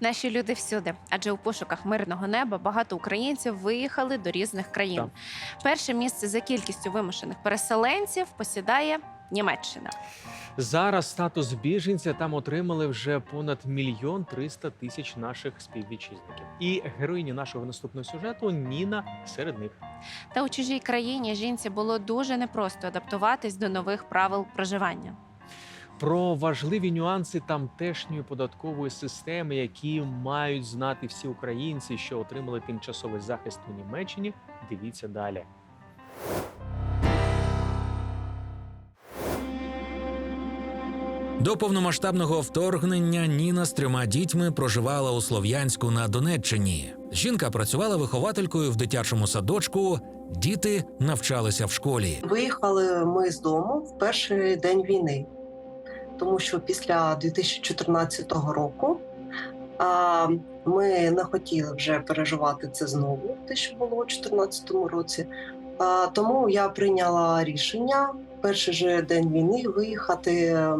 Наші люди всюди, адже у пошуках мирного неба багато українців виїхали до різних країн. Так. Перше місце за кількістю вимушених переселенців посідає Німеччина. Зараз статус біженця там отримали вже понад мільйон триста тисяч наших співвітчизників. І героїні нашого наступного сюжету Ніна серед них. Та у чужій країні жінці було дуже непросто адаптуватись до нових правил проживання. Про важливі нюанси тамтешньої податкової системи, які мають знати всі українці, що отримали тимчасовий захист у Німеччині. Дивіться далі. До повномасштабного вторгнення Ніна з трьома дітьми проживала у Слов'янську на Донеччині. Жінка працювала вихователькою в дитячому садочку. Діти навчалися в школі. Виїхали ми з дому в перший день війни, тому що після 2014 року ми не хотіли вже переживати це знову, те, що було у 2014 році. Тому я прийняла рішення перший же день війни виїхати е,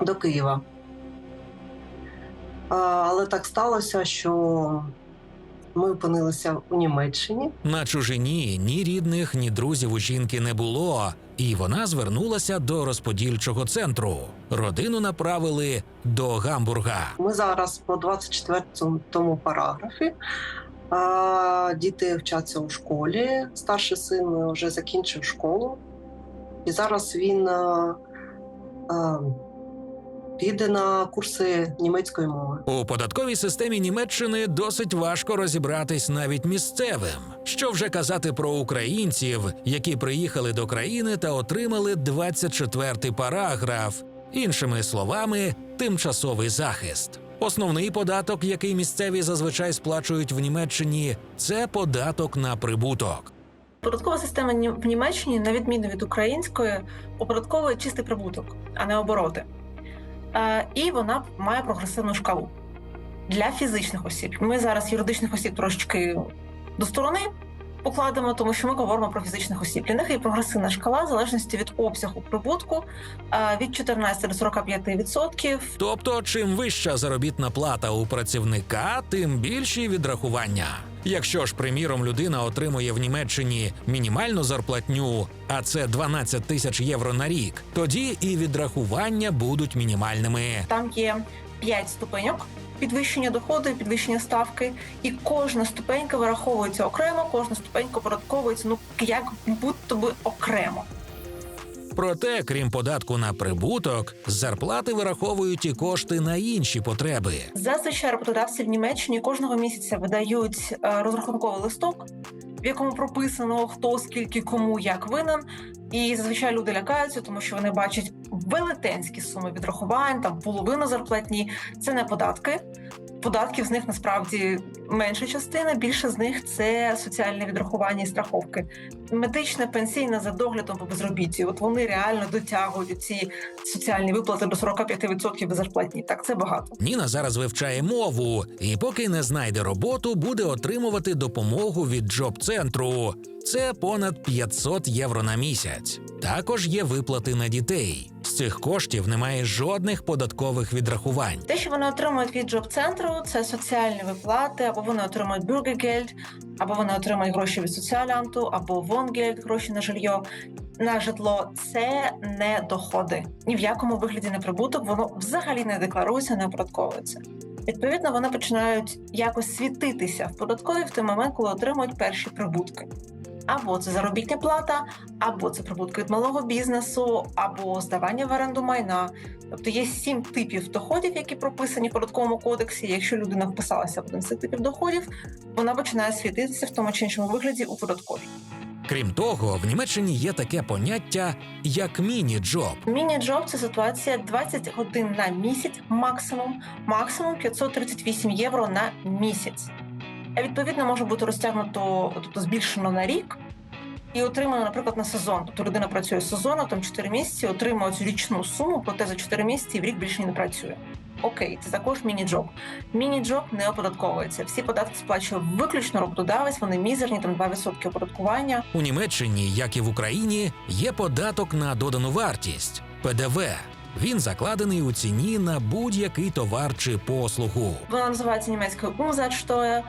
до Києва. Але так сталося, що ми опинилися у Німеччині. На чужині ні рідних, ні друзів у жінки не було, і вона звернулася до розподільчого центру. Родину направили до Гамбурга. Ми зараз по 24 тому параграфі. А, Діти вчаться у школі. Старший син вже закінчив школу, і зараз він піде на курси німецької мови. У податковій системі Німеччини досить важко розібратись навіть місцевим. Що вже казати про українців, які приїхали до країни та отримали 24-й параграф, іншими словами, тимчасовий захист. Основний податок, який місцеві зазвичай сплачують в Німеччині, це податок на прибуток. Податкова система в Німеччині, на відміну від української, оподатковує чистий прибуток, а не обороти. Е, і вона має прогресивну шкалу для фізичних осіб. Ми зараз юридичних осіб трошечки до сторони покладемо, тому що ми говоримо про фізичних осіб. Для них є прогресивна шкала в залежності від обсягу прибутку е, від 14 до 45 відсотків. Тобто, чим вища заробітна плата у працівника, тим більші відрахування. Якщо ж, приміром, людина отримує в Німеччині мінімальну зарплатню, а це 12 тисяч євро на рік, тоді і відрахування будуть мінімальними. Там є 5 ступеньок підвищення доходу підвищення ставки, і кожна ступенька вираховується окремо, кожна ступенька оподатковується ну як будто би окремо. Проте, крім податку на прибуток, з зарплати вираховують і кошти на інші потреби. Зазвичай роботодавці в Німеччині кожного місяця видають е, розрахунковий листок, в якому прописано хто скільки кому як винен. І зазвичай люди лякаються, тому що вони бачать велетенські суми відрахувань, там половину зарплатні. Це не податки. Податків з них насправді менша частина. Більше з них це соціальне відрахування і страховки. Медичне, пенсійне за доглядом по безробітті. От вони реально дотягують ці соціальні виплати до 45% від зарплатні. Так, це багато. Ніна зараз вивчає мову і, поки не знайде роботу, буде отримувати допомогу від джоб-центру. Це понад 500 євро на місяць. Також є виплати на дітей. Цих коштів немає жодних податкових відрахувань. Те, що вони отримують від джоб-центру, це соціальні виплати, або вони отримують бюргергельд, або вони отримують гроші від соціалянту, або вонгельд, гроші на жилье. На житло це не доходи. Ні в якому вигляді не прибуток, воно взагалі не декларується, не оподатковується. Відповідно, вони починають якось світитися в податкові в той момент, коли отримують перші прибутки. Або це заробітня плата, або це прибутки від малого бізнесу, або здавання в оренду майна. Тобто є сім типів доходів, які прописані в податковому кодексі. Якщо людина вписалася в один з цих типів доходів, вона починає світитися в тому чи іншому вигляді у податковій. Крім того, в Німеччині є таке поняття як міні-джоб. Міні-джоб це ситуація 20 годин на місяць, максимум, максимум 538 євро на місяць. А відповідно може бути розтягнуто, тобто збільшено на рік. І отримано, наприклад, на сезон. Тобто людина працює сезонно, там 4 місяці, отримує цю річну суму, проте за 4 місяці в рік більше не працює. Окей, це також міні-джоб. Міні-джоб не оподатковується. Всі податки сплачує виключно роботодавець, вони мізерні, там 2% оподаткування. У Німеччині, як і в Україні, є податок на додану вартість ПДВ. Він закладений у ціні на будь-який товар чи послугу. Вона називається німецькою Umsatzsteuer,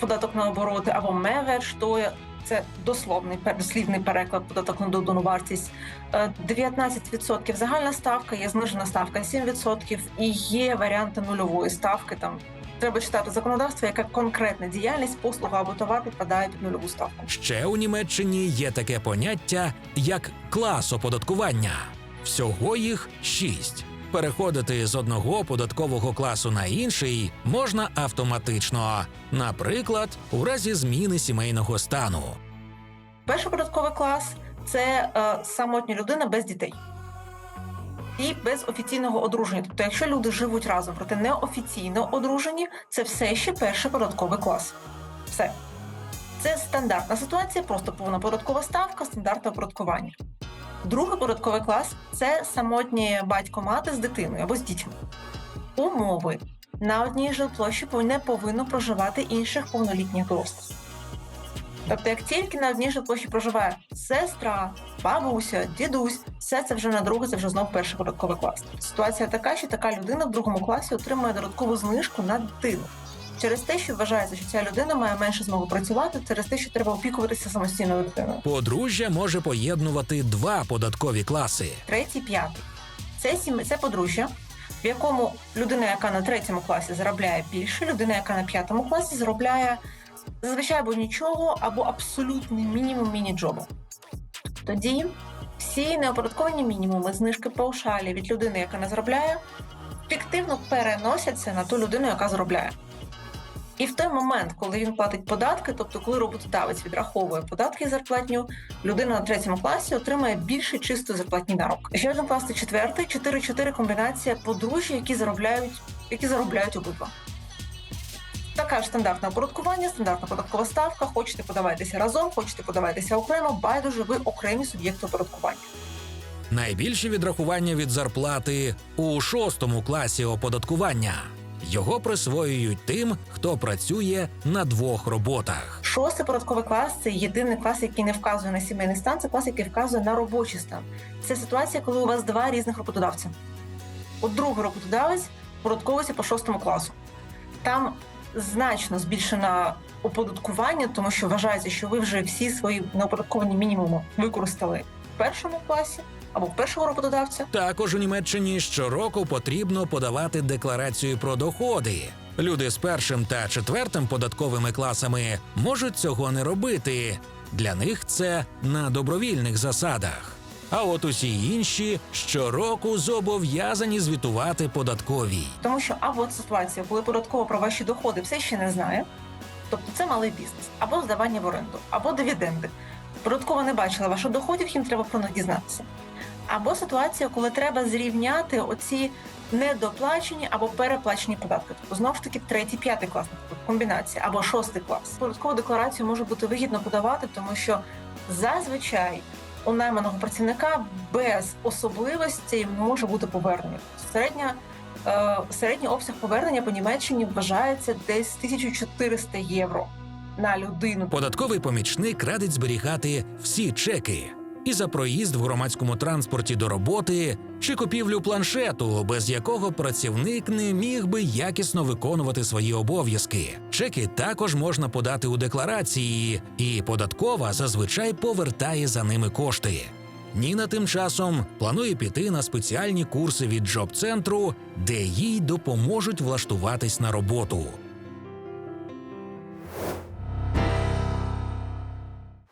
податок на обороти, або Mehrwertsteuer. Це дословний дослівний переклад податок на додану вартість. Е, 19% загальна ставка, є знижена ставка 7% і є варіанти нульової ставки. Там треба читати законодавство, яка конкретна діяльність, послуга або товар підпадає під нульову ставку. Ще у Німеччині є таке поняття як клас оподаткування. Всього їх шість. Переходити з одного податкового класу на інший можна автоматично, наприклад, у разі зміни сімейного стану. Перший податковий клас це е, самотня людина без дітей. І без офіційного одруження. Тобто, якщо люди живуть разом, проте неофіційно одружені, це все ще перший податковий клас. Все. Це стандартна ситуація, просто повна податкова ставка, стандартне оподаткування. Другий податковий клас це самотні батько-мати з дитиною або з дітьми. Умови на одній жилплощі не повинно проживати інших повнолітніх дорослих. Тобто, як тільки на одній жилплощі проживає сестра, бабуся, дідусь, все це вже на другий, це вже знов перший податковий клас. Ситуація така, що така людина в другому класі отримує додаткову знижку на дитину. Через те, що вважається, що ця людина має менше змогу працювати, через те, що треба опікуватися самостійною дитиною. Подружжя може поєднувати два податкові класи. Третій, п'ятий. Це сім... це подружжя, в якому людина, яка на третьому класі заробляє більше, людина, яка на п'ятому класі заробляє зазвичай або нічого, або абсолютний мінімум міні-джобу. Тоді всі неоподатковані мінімуми знижки паушалі від людини, яка не заробляє, фіктивно переносяться на ту людину, яка заробляє. І в той момент, коли він платить податки, тобто коли роботодавець відраховує податки і зарплатню, людина на третьому класі отримає більше чистої зарплатні на рок. Ще один клас четвертий, 4-4 комбінація подружжя, які заробляють, які заробляють обидва. Така ж стандартне оподаткування, стандартна податкова ставка. Хочете подавайтеся разом, хочете подавайтеся окремо, байдуже ви окремі суб'єкти оподаткування. Найбільші відрахування від зарплати у шостому класі оподаткування. Його присвоюють тим, хто працює на двох роботах. Шостий податковий клас це єдиний клас, який не вказує на сімейний стан, це клас, який вказує на робочий стан. Це ситуація, коли у вас два різних роботодавця. От другий роботодавець податковується по шостому класу. Там значно збільшено оподаткування, тому що вважається, що ви вже всі свої неоподатковані мінімуми використали в першому класі або в першого роботодавця. Також у Німеччині щороку потрібно подавати декларацію про доходи. Люди з першим та четвертим податковими класами можуть цього не робити. Для них це на добровільних засадах. А от усі інші щороку зобов'язані звітувати податковій. Тому що або от ситуація, коли податкова про ваші доходи все ще не знає, тобто це малий бізнес, або здавання в оренду, або дивіденди. Податкова не бачила ваших доходів, їм треба про них дізнатися. Або ситуація, коли треба зрівняти оці недоплачені або переплачені податки. Тобто знову ж таки третій, п'ятий клас, комбінація, або шостий клас. Податкову декларацію може бути вигідно подавати, тому що зазвичай у найманого працівника без особливостей може бути повернення. Середня Е, середній обсяг повернення по Німеччині вважається десь 1400 євро на людину. Податковий помічник радить зберігати всі чеки і за проїзд в громадському транспорті до роботи чи купівлю планшету, без якого працівник не міг би якісно виконувати свої обов'язки. Чеки також можна подати у декларації, і податкова зазвичай повертає за ними кошти. Ніна тим часом планує піти на спеціальні курси від джоб-центру, де їй допоможуть влаштуватись на роботу.